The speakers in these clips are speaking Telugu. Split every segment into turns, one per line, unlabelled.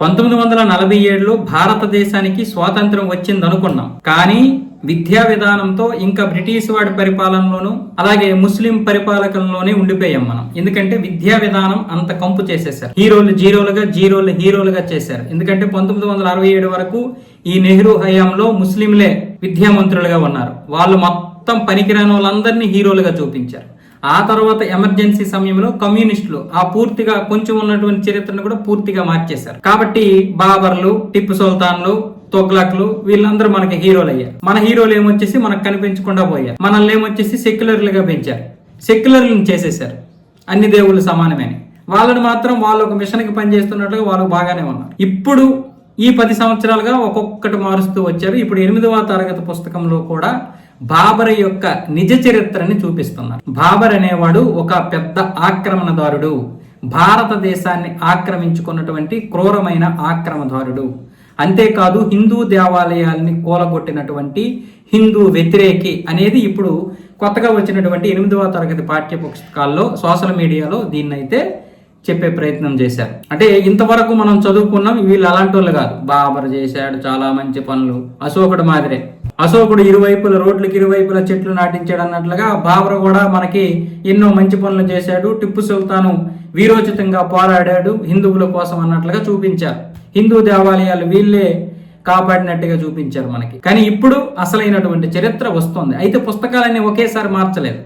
పంతొమ్మిది వందల నలభై ఏడులో భారతదేశానికి స్వాతంత్రం వచ్చింది అనుకున్నాం కానీ విద్యా విధానంతో ఇంకా బ్రిటిష్ వాడి పరిపాలనలోనూ అలాగే ముస్లిం పరిపాలకంలోనే ఉండిపోయాం మనం. ఎందుకంటే విద్యా విధానం అంత కంపు చేసేసారు హీరోలు జీరోలుగా జీరోలు హీరోలుగా చేశారు. ఎందుకంటే పంతొమ్మిది వందల అరవై ఏడు వరకు ఈ నెహ్రూ హయాంలో ముస్లింలే విద్యామంత్రులుగా ఉన్నారు. వాళ్ళు మొత్తం పనికిరాని వాళ్ళందరినీ హీరోలుగా చూపించారు. ఆ తర్వాత ఎమర్జెన్సీ సమయంలో కమ్యూనిస్టులు ఆ పూర్తిగా కొంచెం ఉన్నటువంటి చరిత్రను కూడా పూర్తిగా మార్చేశారు. కాబట్టి బాబర్లు టిప్పు సుల్తాన్లు తొగ్లక్లు వీళ్ళందరూ మనకి హీరోలు అయ్యారు. మన హీరోలు ఏమొచ్చేసి మనకు కనిపించకుండా పోయారు. మనల్ని ఏమొచ్చేసి సెక్యులర్లుగా పెంచారు. సెక్యులర్లను చేసేసారు అన్ని దేవుళ్ళు సమానమని వాళ్ళని మాత్రం వాళ్ళు ఒక మిషన్కి పనిచేస్తున్నట్లుగా వాళ్ళు బాగానే ఉన్నారు. ఇప్పుడు ఈ పది సంవత్సరాలుగా ఒక్కొక్కటి మారుస్తూ వచ్చారు. ఇప్పుడు ఎనిమిదవ తరగతి పుస్తకంలో కూడా బాబర్ యొక్క నిజ చరిత్రని చూపిస్తున్నారు. బాబర్ అనేవాడు ఒక పెద్ద ఆక్రమణదారుడు. భారతదేశాన్ని ఆక్రమించుకున్నటువంటి క్రూరమైన ఆక్రమణదారుడు. అంతేకాదు హిందూ దేవాలయాల్ని కూలగొట్టినటువంటి హిందూ వ్యతిరేకి అనేది ఇప్పుడు కొత్తగా వచ్చినటువంటి ఎనిమిదవ తరగతి పాఠ్య పుస్తకాల్లో సోషల్ మీడియాలో దీన్నైతే చెప్పే ప్రయత్నం చేశారు. అంటే ఇంతవరకు మనం చదువుకున్నాం వీళ్ళు అలాంటి వాళ్ళు కాదు. బాబర్ చేశాడు చాలా మంచి పనులు. అశోకుడు మాదిరే. అశోకుడు ఇరువైపుల రోడ్లకు ఇరువైపుల చెట్లు నాటించాడు అన్నట్లుగా బాబర్ కూడా మనకి ఎన్నో మంచి పనులు చేశాడు. టిప్పు సుల్తాను వీరోచితంగా పోరాడాడు హిందువుల కోసం అన్నట్లుగా చూపించారు. హిందూ దేవాలయాలు వీళ్ళే కాపాడినట్టుగా చూపించారు మనకి. కానీ ఇప్పుడు అసలైనటువంటి చరిత్ర వస్తుంది. అయితే పుస్తకాలన్నీ ఒకేసారి మార్చలేదు.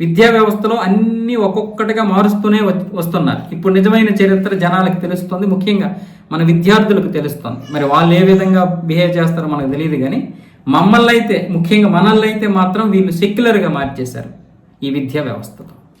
విద్యా వ్యవస్థలో అన్ని ఒక్కొక్కటిగా మారుస్తూనే వస్తున్నారు. ఇప్పుడు నిజమైన చరిత్ర జనాలకు తెలుస్తుంది. ముఖ్యంగా మన విద్యార్థులకు తెలుస్తుంది. మరి వాళ్ళు ఏ విధంగా బిహేవ్ చేస్తారో మనకు తెలియదు కానీ మమ్మల్ని అయితే ముఖ్యంగా మనల్ని అయితే మాత్రం వీళ్ళు సెక్యులర్గా మార్చేశారు ఈ విద్యా వ్యవస్థతో.